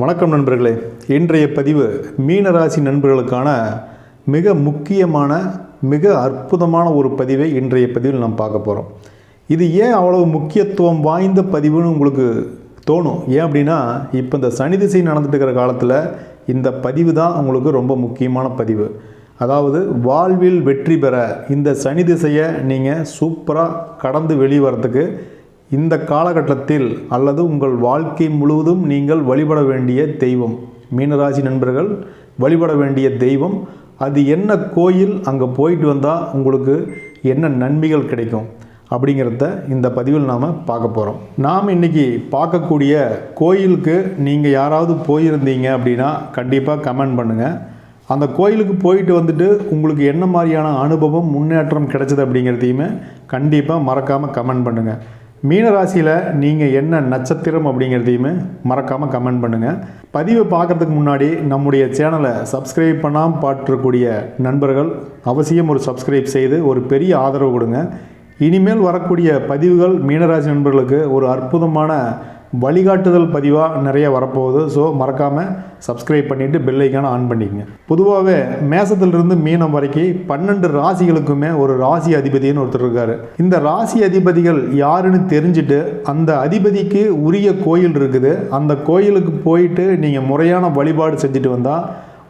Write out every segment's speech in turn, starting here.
வணக்கம் நண்பர்களே. இன்றைய பதிவு மீனராசி நண்பர்களுக்கான மிக முக்கியமான மிக அற்புதமான ஒரு பதிவை இன்றைய பதிவில் நாம் பார்க்க போகிறோம் இது ஏன் அவ்வளவு முக்கியத்துவம் வாய்ந்த பதிவுன்னு உங்களுக்கு தோணும்? ஏன் அப்படின்னா இப்போ இந்த சனி திசை நடந்துட்டு இருக்கிற காலத்தில் இந்த பதிவு தான் உங்களுக்கு ரொம்ப முக்கியமான பதிவு. அதாவது வாழ்வில் வெற்றி பெற இந்த சனி திசையை நீங்கள் சூப்பராக கடந்து வெளியே வரத்துக்கு இந்த காலகட்டத்தில் அல்லது உங்கள் வாழ்க்கை முழுவதும் நீங்கள் வழிபட வேண்டிய தெய்வம் மீனராசி நண்பர்கள் வழிபட வேண்டிய தெய்வம் அது என்ன கோயில் அங்கே போயிட்டு வந்தால் உங்களுக்கு என்ன நன்மைகள் கிடைக்கும் அப்படிங்கிறத இந்த பதிவில் நாம் பார்க்க போகிறோம் நாம் இன்றைக்கி பார்க்கக்கூடிய கோயிலுக்கு நீங்கள் யாராவது போயிருந்தீங்க அப்படின்னா கண்டிப்பாக கமெண்ட் பண்ணுங்கள் அந்த கோயிலுக்கு போயிட்டு வந்துட்டு உங்களுக்கு என்ன மாதிரியான அனுபவம் முன்னேற்றம் கிடைச்சது அப்படிங்கிறதையுமே கண்டிப்பாக மறக்காமல் கமெண்ட் பண்ணுங்கள் மீனராசியில் நீங்கள் என்ன நட்சத்திரம் அப்படிங்கிறதையுமே மறக்காமல் கமெண்ட் பண்ணுங்கள் பதிவை பார்க்குறதுக்கு முன்னாடி நம்முடைய சேனலை சப்ஸ்கிரைப் பண்ணாமல் பார்த்துருக்கூடிய நண்பர்கள் அவசியம் ஒரு சப்ஸ்கிரைப் செய்து ஒரு பெரிய ஆதரவு கொடுங்க. இனிமேல் வரக்கூடிய பதிவுகள் மீனராசி நண்பர்களுக்கு ஒரு அற்புதமான வழிகாட்டுதல் பதிவாக நிறைய வரப்போகுது. ஸோ மறக்காமல் சப்ஸ்கிரைப் பண்ணிவிட்டு பெல்லைக்கான ஆன் பண்ணிக்கங்க. பொதுவாகவே மேசத்திலிருந்து மீனம் வரைக்கும் பன்னெண்டு ராசிகளுக்குமே ஒரு ராசி அதிபதினு ஒருத்தர் இருக்கார். இந்த ராசி அதிபதிகள் யாருன்னு தெரிஞ்சுட்டு அந்த அதிபதிக்கு உரிய கோயில் இருக்குது. அந்த கோயிலுக்கு போயிட்டு நீங்கள் முறையான வழிபாடு செஞ்சுட்டு வந்தால்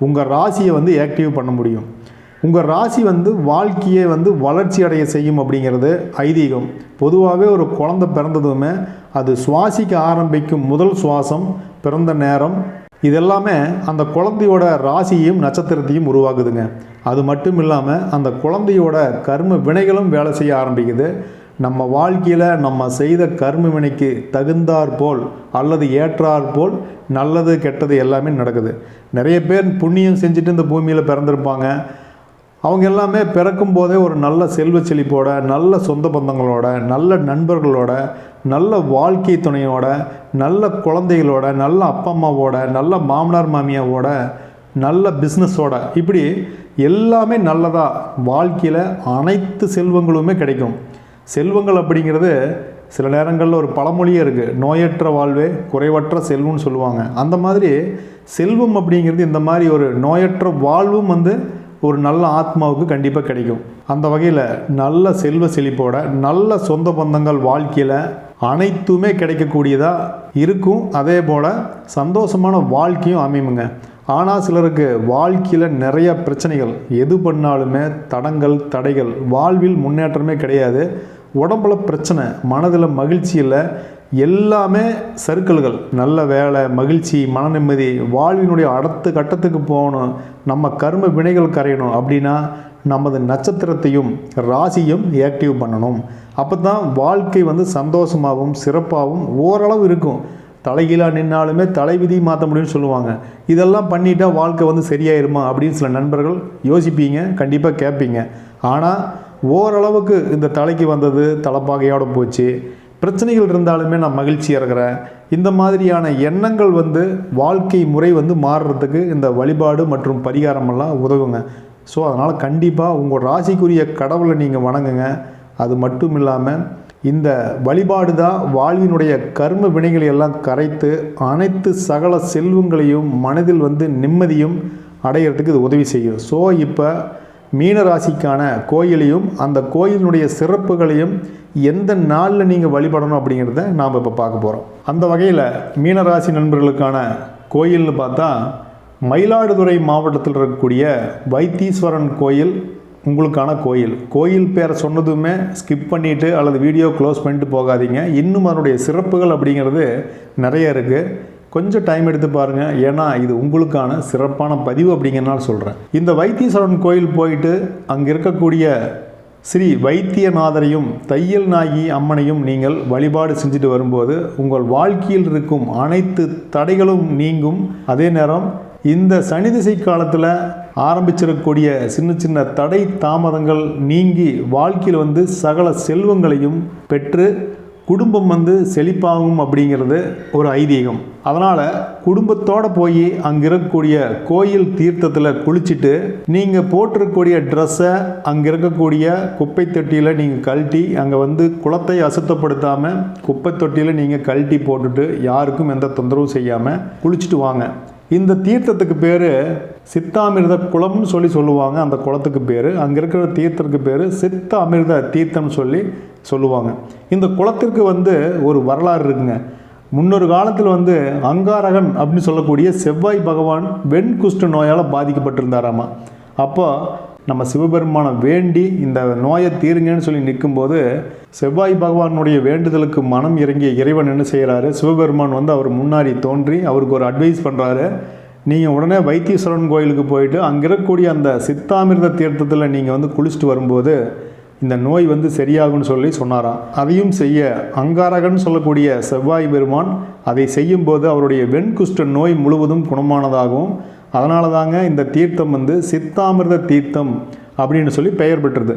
உங்கள் ராசியை வந்து ஆக்டிவ் பண்ண முடியும். உங்கள் ராசி வந்து வாழ்க்கையை வந்து வளர்ச்சி அடைய செய்யும் அப்படிங்கிறது ஐதீகம். பொதுவாகவே ஒரு குழந்தை பிறந்ததுமே அது சுவாசிக்க ஆரம்பிக்கும் முதல் சுவாசம் பிறந்த நேரம். இதெல்லாமே அந்த குழந்தையோட ராசியையும் நட்சத்திரத்தையும் உருவாக்குதுங்க. அது மட்டும் இல்லாமல் அந்த குழந்தையோட கர்ம வினைகளும் வேலை செய்ய ஆரம்பிக்குது. நம்ம வாழ்க்கையில் நம்ம செய்த கர்ம வினைக்கு தகுந்தாற் போல் அல்லது ஏற்றாற் போல் நல்லது கெட்டது எல்லாமே நடக்குது. நிறைய பேர் புண்ணியம் செஞ்சுட்டு இந்த பூமியில் பிறந்திருப்பாங்க. அவங்க எல்லாமே பிறக்கும் போதே ஒரு நல்ல செல்வ செழிப்போட நல்ல சொந்த பந்தங்களோட நல்ல நண்பர்களோட நல்ல வாழ்க்கை துணையோட நல்ல குழந்தைகளோட நல்ல அப்பா அம்மாவோட நல்ல மாமனார் மாமியாவோட நல்ல பிஸ்னஸோட இப்படி எல்லாமே நல்லதாக வாழ்க்கையில் அனைத்து செல்வங்களுமே கிடைக்கும். செல்வங்கள் அப்படிங்கிறது சில நேரங்களில் ஒரு பழமொழியே இருக்குது நோயற்ற வாழ்வே குறைவற்ற செல்வம்னு சொல்லுவாங்க. அந்த மாதிரி செல்வம் அப்படிங்கிறது இந்த மாதிரி ஒரு நோயற்ற வாழ்வும் வந்து ஒரு நல்ல ஆத்மாவுக்கு கண்டிப்பாக கிடைக்கும். அந்த வகையில் நல்ல செல்வ செழிப்போட நல்ல சொந்த பந்தங்கள் வாழ்க்கையில் அனைத்துமே கிடைக்கக்கூடியதாக இருக்கும். அதே போல் சந்தோஷமான வாழ்க்கையும் அமையுங்க ஆனால் சிலருக்கு வாழ்க்கையில் நிறைய பிரச்சனைகள் எது பண்ணாலுமே தடங்கள் தடைகள் வாழ்வில் முன்னேற்றமே கிடையாது. உடம்புல பிரச்சனை மனதில் மகிழ்ச்சி இல்லை எல்லாமே சர்க்கிள்கள் நல்ல வேலை மகிழ்ச்சி மன நிம்மதி வாழ்வினுடைய அடுத்த கட்டத்துக்கு போகணும். நம்ம கர்ம வினைகள் கரையணும் அப்படின்னா நமது நட்சத்திரத்தையும் ராசியும் ஆக்டிவ் பண்ணணும். அப்போ தான் வாழ்க்கை வந்து சந்தோஷமாகவும் சிறப்பாகவும் ஓரளவு இருக்கும். தலைகீழாக நின்னாலுமே தலைவிதி மாற்ற முடியும்னு சொல்லுவாங்க. இதெல்லாம் பண்ணிட்டா வாழ்க்கை வந்து சரியாயிருமா அப்படின்னு சில நண்பர்கள் யோசிப்பீங்க கண்டிப்பாக கேட்பீங்க. ஆனால் ஓரளவுக்கு இந்த தலைக்கு வந்தது தலைப்பாகையோடு போச்சு. பிரச்சனைகள் இருந்தாலுமே நான் மகிழ்ச்சியாக இருக்கிறேன் இந்த மாதிரியான எண்ணங்கள் வந்து வாழ்க்கை முறை வந்து மாறுறதுக்கு இந்த வழிபாடு மற்றும் பரிகாரமெல்லாம் உதவுங்க. ஸோ அதனால் கண்டிப்பாக உங்கள் ராசிக்குரிய கடவுளை நீங்கள் வணங்குங்க. அது மட்டும் இல்லாமல் இந்த வழிபாடு தான் வாழ்வினுடைய கர்ம வினைகளை எல்லாம் கரைத்து அனைத்து சகல செல்வங்களையும் மனதில் வந்து நிம்மதியும் அடையிறதுக்கு இது உதவி செய்யும். ஸோ இப்போ மீனராசிக்கான கோயிலையும் அந்த கோயிலினுடைய சிறப்புகளையும் எந்த நாளில் நீங்கள் வழிபடணும் அப்படிங்கிறத நாம் இப்போ பார்க்க போகிறோம் அந்த வகையில் மீனராசி நண்பர்களுக்கான கோயில்னு பார்த்தா மயிலாடுதுறை மாவட்டத்தில் இருக்கக்கூடிய வைத்தீஸ்வரன் கோயில் உங்களுக்கான கோயில். கோயில் பேரை சொன்னதுமே ஸ்கிப் பண்ணிவிட்டு அல்லது வீடியோ க்ளோஸ் பண்ணிட்டு போகாதீங்க. இன்னும் அதனுடைய சிறப்புகள் அப்படிங்கிறது நிறைய இருக்குது கொஞ்சம் டைம் எடுத்து பாருங்கள் ஏன்னா இது உங்களுக்கான சிறப்பான பதிவு அப்படிங்கிறனால சொல்கிறேன் இந்த வைத்தீஸ்வரன் கோயில் போயிட்டு அங்கே இருக்கக்கூடிய ஸ்ரீ வைத்தியநாதரையும் தையல் நாயகி அம்மனையும் நீங்கள் வழிபாடு செஞ்சுட்டு வரும்போது உங்கள் வாழ்க்கையில் இருக்கும் அனைத்து தடைகளும் நீங்கும். அதே நேரம் இந்த சனி திசை காலத்தில் ஆரம்பிச்சிருக்கக்கூடிய சின்ன சின்ன தடை தாமதங்கள் நீங்கி வாழ்க்கையில் வந்து சகல செல்வங்களையும் பெற்று குடும்பம் வந்து செழிப்பாகும் அப்படிங்கிறது ஒரு ஐதீகம். அதனால் குடும்பத்தோடு போய் அங்கே இருக்கக்கூடிய கோயில் தீர்த்தத்தில் குளிச்சுட்டு நீங்கள் போட்டிருக்கக்கூடிய ட்ரெஸ்ஸை அங்கே இருக்கக்கூடிய குப்பை தொட்டியில் நீங்கள் கழட்டி அங்கே வந்து குளத்தை அசுத்தப்படுத்தாமல் குப்பை தொட்டியில் நீங்கள் கழட்டி போட்டுட்டு யாருக்கும் எந்த தொந்தரவும் செய்யாமல் குளிச்சுட்டு வாங்க. இந்த தீர்த்தத்துக்கு பேர் சித்தாமிர்த குளம்னு சொல்லி சொல்லுவாங்க அந்த குளத்துக்கு பேர். அங்கே இருக்கிற தீர்த்தத்துக்கு பேர் சித்த அமிர்த தீர்த்தம்னு சொல்லி சொல்லுவாங்க. இந்த குளத்திற்கு வந்து ஒரு வரலாறு இருக்குங்க. முன்னொரு காலத்தில் வந்து அங்காரகன் அப்படின்னு சொல்லக்கூடிய செவ்வாய் பகவான் வெண்குஷ்ட நோயால் பாதிக்கப்பட்டிருந்தாராமா. அப்போ நம்ம சிவபெருமானை வேண்டி இந்த நோயை தீருங்கன்னு சொல்லி நிற்கும்போது செவ்வாய் பகவானுடைய வேண்டுதலுக்கு மனம் இறங்கிய இறைவன் என்ன செய்கிறாரு சிவபெருமான் வந்து அவர் முன்னாடி தோன்றி அவருக்கு ஒரு அட்வைஸ் பண்ணுறாரு நீங்கள் உடனே வைத்தீஸ்வரன் கோயிலுக்கு போயிட்டு அங்கே இருக்கக்கூடிய அந்த சித்தாமிர்த தீர்த்தத்தில் நீங்கள் வந்து குளிச்சுட்டு வரும்போது இந்த நோய் வந்து சரியாகும்னு சொல்லி சொன்னாராம். அதையும் செய்ய அங்காரகன் சொல்லக்கூடிய செவ்வாய் பெருமான் அதை செய்யும்போது அவருடைய வெண்குஷ்ட நோய் முழுவதும் குணமானதாகவும் அதனால தாங்க இந்த தீர்த்தம் வந்து சித்தாமிர்த தீர்த்தம் அப்படின்னு சொல்லி பெயர் பெற்றது.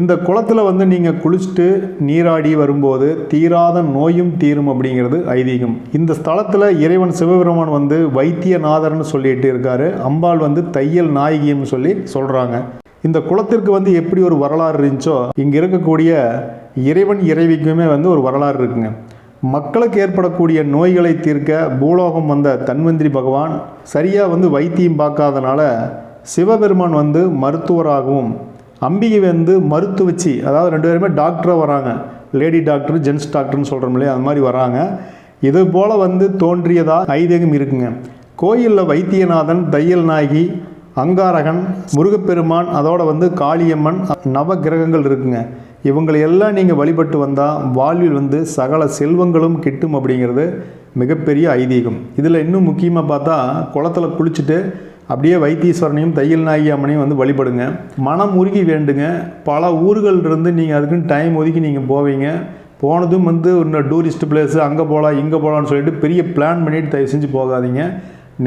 இந்த குளத்தில் வந்து நீங்கள் குளிச்சுட்டு நீராடி வரும்போது தீராத நோயும் தீரும் அப்படிங்கிறது ஐதீகம். இந்த ஸ்தலத்தில் இறைவன் சிவபெருமான் வந்து வைத்தியநாதர்னு சொல்லிட்டு இருக்காரு. அம்பாள் வந்து தையல் நாயகின்னு சொல்லி சொல்கிறாங்க இந்த குளத்திற்கு வந்து எப்படி ஒரு வரலாறு இருந்துச்சோ இங்கே இருக்கக்கூடிய இறைவன் இறைவிக்குமே வந்து ஒரு வரலாறு இருக்குங்க. மக்களுக்கு ஏற்படக்கூடிய நோய்களை தீர்க்க பூலோகம் வந்த தன்வந்திரி பகவான் சரியாக வந்து வைத்தியம் பார்க்காதனால சிவபெருமான் வந்து மருத்துவராகவும் அம்பிகை வந்து மருத்துவச்சி அதாவது ரெண்டு பேருமே டாக்டராக வராங்க. லேடி டாக்டர் ஜென்ஸ் டாக்டர்னு சொல்கிறோம் இல்லையா? அது மாதிரி வராங்க. இது போல் வந்து தோன்றியதாக ஐதேகம் இருக்குங்க. கோயிலில் வைத்தியநாதன் தையல் நாயகி அங்காரகன் முருகப்பெருமான் அதோடு வந்து காளியம்மன் நவ கிரகங்கள் இருக்குங்க. இவங்களை எல்லாம் நீங்கள் வழிபட்டு வந்தால் வாழ்வில் வந்து சகல செல்வங்களும் கிட்டும் அப்படிங்கிறது மிகப்பெரிய ஐதீகம். இதில் இன்னும் முக்கியமாக பார்த்தா குளத்துல குளிச்சுட்டு அப்படியே வைத்தீஸ்வரனையும் தையல் நாயகி அம்மனையும் வந்து வழிபடுங்க. மனம் உருகி வேண்டுங்க. பல ஊர்கள் இருந்து நீங்கள் அதுக்குன்னு டைம் ஒதுக்கி நீங்கள் போவீங்க. போனதும் வந்து இன்னும் டூரிஸ்ட் பிளேஸு அங்கே போகலாம் இங்கே போகலான்னு சொல்லிட்டு பெரிய பிளான் பண்ணிட்டு தயவு செஞ்சு போகாதீங்க.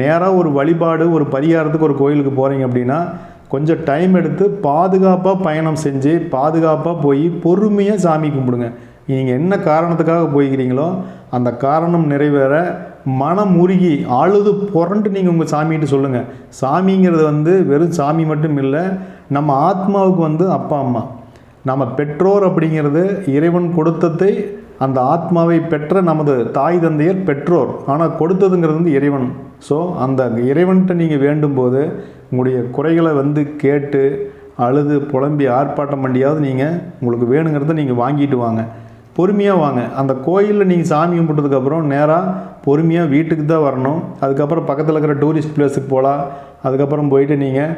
நேராக ஒரு வழிபாடு ஒரு பரிகாரத்துக்கு ஒரு கோயிலுக்கு போகிறீங்க அப்படின்னா கொஞ்சம் டைம் எடுத்து பாதுகாப்பாக பயணம் செஞ்சு பாதுகாப்பாக போய் பொறுமையாக சாமி கும்பிடுங்க. நீங்கள் என்ன காரணத்துக்காக போய்க்கிறீங்களோ அந்த காரணம் நிறைவேற மனம் உருகி அழுது புரண்டு நீங்கள் உங்கள் சாமிகிட்ட சொல்லுங்கள் சாமிங்கிறது வந்து வெறும் சாமி மட்டும் இல்லை நம்ம ஆத்மாவுக்கு வந்து அப்பா அம்மா. நம்ம பெற்றோர் அப்படிங்கிறது இறைவன் கொடுத்ததை அந்த ஆத்மாவை பெற்ற நமது தாய் தந்தையர் பெற்றோர். ஆனால் கொடுத்ததுங்கிறது வந்து இறைவன். ஸோ அந்த இறைவன்கிட்ட நீங்கள் வேண்டும்போது உங்களுடைய குறைகளை வந்து கேட்டு அழுது புலம்பி ஆர்ப்பாட்டம் பண்ணியாவது நீங்கள் உங்களுக்கு வேணுங்கிறத நீங்கள் வாங்கிட்டு வாங்க. பொறுமையாக வாங்க. அந்த கோயிலில் நீங்கள் சாமி கும்பிட்டதுக்கப்புறம் நேராக பொறுமையாக வீட்டுக்கு தான் வரணும். அதுக்கப்புறம் பக்கத்தில் இருக்கிற டூரிஸ்ட் பிளேஸுக்கு போகலாம் அதுக்கப்புறம் போயிட்டு நீங்கள்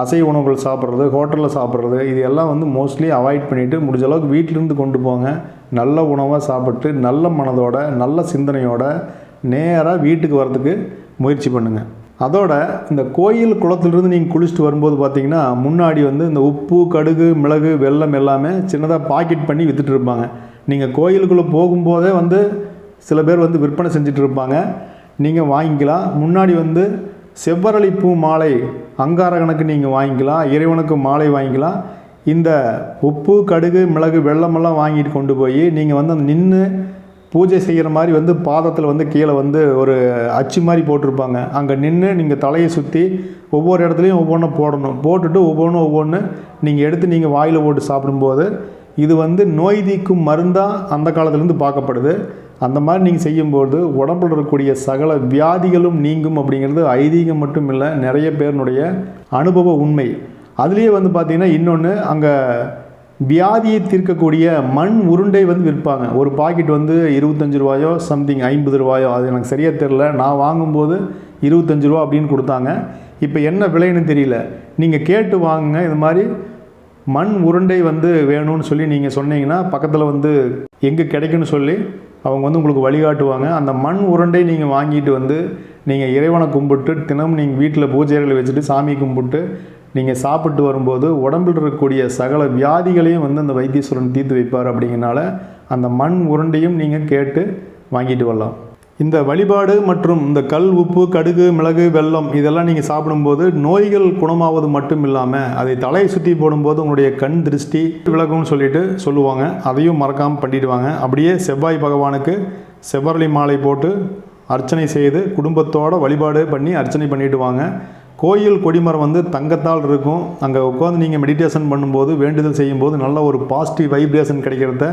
அசைவ உணவுகள் சாப்பிட்றது ஹோட்டலில் சாப்பிட்றது இது எல்லாம் வந்து மோஸ்ட்லி அவாய்ட் பண்ணிவிட்டு முடிஞ்ச அளவுக்கு வீட்டிலேருந்து கொண்டு போங்க. நல்ல உணவாக சாப்பிட்டு நல்ல மனதோட நல்ல சிந்தனையோட நேராக வீட்டுக்கு வரதுக்கு முயற்சி பண்ணுங்கள் அதோட இந்த கோயில் குளத்துலேருந்து நீங்கள் குளிச்சுட்டு வரும்போது பார்த்தீங்கன்னா முன்னாடி வந்து இந்த உப்பு கடுகு மிளகு வெல்லம் எல்லாமே சின்னதாக பாக்கெட் பண்ணி வித்துட்டு இருப்பாங்க. நீங்கள் கோயிலுக்குள்ளே போகும்போதே வந்து சில பேர் வந்து விற்பனை செஞ்சுட்டு இருப்பாங்க. நீங்கள் வாங்கிக்கலாம். முன்னாடி வந்து செவ்வரளி பூ மாலை அங்காரகனுக்கு நீங்கள் வாங்கிக்கலாம் இறைவனுக்கு மாலை வாங்கிக்கலாம். இந்த உப்பு கடுகு மிளகு வெள்ளமெல்லாம் வாங்கிட்டு கொண்டு போய் நீங்கள் வந்து நின்று பூஜை செய்கிற மாதிரி வந்து பாதத்தில் வந்து கீழே வந்து ஒரு அச்சு மாதிரி போட்டிருப்பாங்க. அங்கே நின்று நீங்கள் தலையை சுற்றி ஒவ்வொரு இடத்துலையும் ஒவ்வொன்றும் போடணும். போட்டுட்டு ஒவ்வொன்றும் ஒவ்வொன்று நீங்கள் எடுத்து நீங்கள் வாயில் போட்டு சாப்பிடும்போது இது வந்து நோய் தீக்கும் மருந்தாக அந்த காலத்துலேருந்து பார்க்கப்படுது. அந்த மாதிரி நீங்கள் செய்யும்போது உடம்புல இருக்கக்கூடிய சகல வியாதிகளும் நீங்கும் அப்படிங்கிறது ஐதீகம் மட்டும் இல்லை நிறைய பேருனுடைய அனுபவ உண்மை. அதுலேயே வந்து பார்த்திங்கன்னா இன்னொன்று அங்கே வியாதியை தீர்க்கக்கூடிய மண் உருண்டை வந்து விற்பாங்க. ஒரு பாக்கெட் வந்து இருபத்தஞ்சு ரூபாயோ சம்திங் ஐம்பது ரூபாயோ அது எனக்கு சரியாக தெரில நான் வாங்கும்போது இருபத்தஞ்சு ரூபா அப்படின்னு கொடுத்தாங்க. இப்போ என்ன விலைன்னு தெரியல. நீங்கள் கேட்டு வாங்குங்க இது மாதிரி மண் உருண்டை வந்து வேணும்னு சொல்லி நீங்கள் சொன்னீங்கன்னா பக்கத்தில் வந்து எங்கே கிடைக்குன்னு சொல்லி அவங்க வந்து உங்களுக்கு வழிகாட்டுவாங்க. அந்த மண் உருண்டை நீங்கள் வாங்கிட்டு வந்து நீங்கள் இறைவனை கும்பிட்டு தினமும் நீங்கள் வீட்டில் பூஜைகளை வச்சுட்டு சாமி கும்பிட்டு நீங்கள் சாப்பிட்டு வரும்போது உடம்பில் இருக்கக்கூடிய சகல வியாதிகளையும் வந்து அந்த வைத்தீஸ்வரன் தீர்த்து வைப்பார் அப்படிங்கிறனால அந்த மண் உருண்டையும் நீங்கள் கேட்டு வாங்கிட்டு வரலாம். இந்த வழிபாடு மற்றும் இந்த கல் உப்பு கடுகு மிளகு வெல்லம் இதெல்லாம் நீங்கள் சாப்பிடும்போது நோய்கள் குணமாவது மட்டும் இல்லாமல் அதை தலையை சுற்றி போடும்போது உங்களுடைய கண் திருஷ்டி விலகும்னு சொல்லிட்டு சொல்லுவாங்க. அதையும் மறக்காமல் பண்ணிடுவாங்க. அப்படியே செவ்வாய் பகவானுக்கு செவ்வரளி மாலை போட்டு அர்ச்சனை செய்து குடும்பத்தோட வழிபாடு பண்ணி அர்ச்சனை பண்ணிவிடுவாங்க கோயில் கொடிமரம் வந்து தங்கத்தால் இருக்கும். அங்கே உட்காந்து நீங்கள் மெடிடேஷன் பண்ணும்போது வேண்டுதல் செய்யும்போது நல்ல ஒரு பாசிட்டிவ் வைப்ரேஷன் கிடைக்கிறத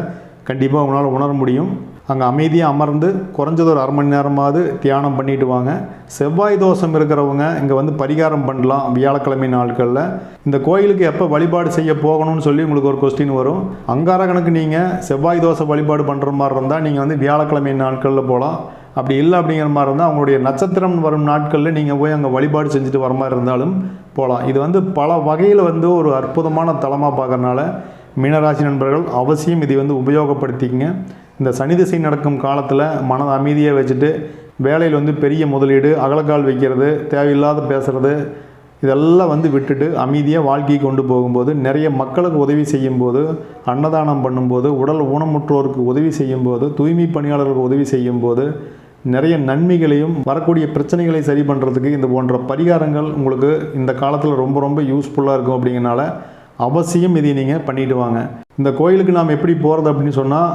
கண்டிப்பாக உங்களால் உணர முடியும். அங்கே அமைதியாக அமர்ந்து குறைஞ்சது ஒரு அரை மணி நேரமாவது தியானம் பண்ணிட்டு வாங்க. செவ்வாய் தோஷம் இருக்கிறவங்க இங்கே வந்து பரிகாரம் பண்ணலாம் வியாழக்கிழமை நாட்களில். இந்த கோயிலுக்கு எப்போ வழிபாடு செய்ய போகணும்னு சொல்லி உங்களுக்கு ஒரு கொஸ்டின் வரும். அங்கார கணக்கு நீங்கள் செவ்வாய் தோசை வழிபாடு பண்ணுற மாதிரி இருந்தால் நீங்கள் வந்து வியாழக்கிழமை நாட்களில் போகலாம் அப்படி இல்லை அப்படிங்கிற மாதிரி இருந்தால் அவங்களுடைய நட்சத்திரம் வரும் நாட்களில் நீங்கள் போய் அங்கே வழிபாடு செஞ்சுட்டு வர மாதிரி இருந்தாலும் போகலாம் இது வந்து பல வகையில் வந்து ஒரு அற்புதமான தலமாக பார்க்கறனால மீனராசி நண்பர்கள் அவசியம் இதை வந்து உபயோகப்படுத்திக்கங்க. இந்த சனி திசை நடக்கும் காலத்தில் மனதை அமைதியாக வச்சுட்டு வேலையில் வந்து பெரிய முதலீடு அகலக்கால் வைக்கிறது தேவையில்லாத பேசுகிறது இதெல்லாம் வந்து விட்டுட்டு அமைதியாக வாழ்க்கையை கொண்டு போகும்போது நிறைய மக்களுக்கு உதவி செய்யும்போது அன்னதானம் பண்ணும்போது உடல் ஊனமுற்றோருக்கு உதவி செய்யும்போது தூய்மை பணியாளர்களுக்கு உதவி செய்யும்போது நிறைய நன்மைகளையும் வரக்கூடிய பிரச்சனைகளை சரி பண்ணுறதுக்கு இந்த போன்ற பரிகாரங்கள் உங்களுக்கு இந்த காலத்தில் ரொம்ப ரொம்ப யூஸ்ஃபுல்லாக இருக்கும் அப்படிங்கிறனால அவசியம் இதை நீங்கள் பண்ணிவிட்டு வாங்க. இந்த கோயிலுக்கு நாம் எப்படி போகிறது அப்படின்னு சொன்னால்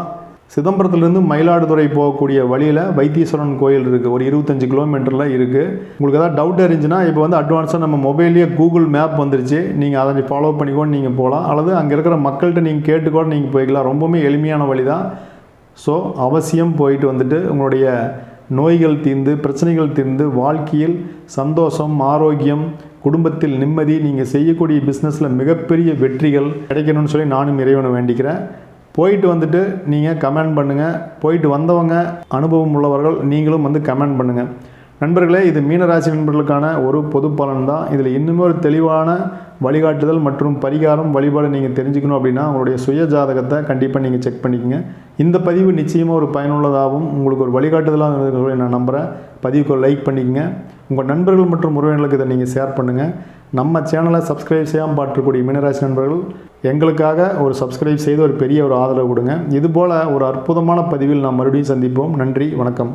சிதம்பரத்துலேருந்து மயிலாடுதுறை போகக்கூடிய வழியில் வைத்தீஸ்வரன் கோயில் இருக்குது ஒரு இருபத்தஞ்சு கிலோமீட்டரில் இருக்குது உங்களுக்கு ஏதாவது டவுட் இருந்துச்சுன்னா இப்போ வந்து அட்வான்ஸாக நம்ம மொபைல்லேயே கூகுள் மேப் வந்துருச்சு. நீங்கள் அதை ஃபாலோ பண்ணிக்கோன்னு நீங்கள் போகலாம். அல்லது அங்கே இருக்கிற மக்கள்கிட்ட நீங்கள் கேட்டுக்கோன்னு நீங்கள் போய்க்கலாம். ரொம்பவுமே எளிமையான வழி தான் ஸோ அவசியம் போயிட்டு வந்துட்டு உங்களுடைய நோய்கள் தீர்ந்து பிரச்சனைகள் தீர்ந்து வாழ்க்கையில் சந்தோஷம் ஆரோக்கியம் குடும்பத்தில் நிம்மதி நீங்கள் செய்யக்கூடிய பிஸ்னஸில் மிகப்பெரிய வெற்றிகள் கிடைக்கணும்னு சொல்லி நானும் இறைவனை வேண்டிக்கிறேன். போயிட்டு வந்துட்டு நீங்கள் கமெண்ட் பண்ணுங்கள் போயிட்டு வந்தவங்க அனுபவம் உள்ளவர்கள் நீங்களும் வந்து கமெண்ட் பண்ணுங்கள் நண்பர்களே இது மீனராசி நண்பர்களுக்கான ஒரு பொது பலன் தான் இதில் இன்னுமே ஒரு தெளிவான வழிகாட்டுதல் மற்றும் பரிகாரம் வழிபாடு நீங்கள் தெரிஞ்சுக்கணும் அப்படின்னா உங்களுடைய சுய ஜாதகத்தை கண்டிப்பாக நீங்கள் செக் பண்ணிக்கோங்க. இந்த பதிவு நிச்சயமாக ஒரு பயனுள்ளதாகவும் உங்களுக்கு ஒரு வழிகாட்டுதலாக இருக்கிறது நான் நம்புகிறேன் பதிவுக்கு ஒரு லைக் பண்ணிக்கோங்க. உங்கள் நண்பர்கள் மற்றும் உறவினர்களுக்கு இதை நீங்கள் ஷேர் பண்ணுங்கள் நம்ம சேனலை சப்ஸ்கிரைப் செய்யாமல் பார்த்துக்கூடிய மீனராசி நண்பர்கள் எங்களுக்காக ஒரு சப்ஸ்கிரைப் செய்து ஒரு பெரிய ஒரு ஆதரவு கொடுங்க. இதுபோல் ஒரு அற்புதமான பதிவில் நாம் மறுபடியும் சந்திப்போம். நன்றி வணக்கம்.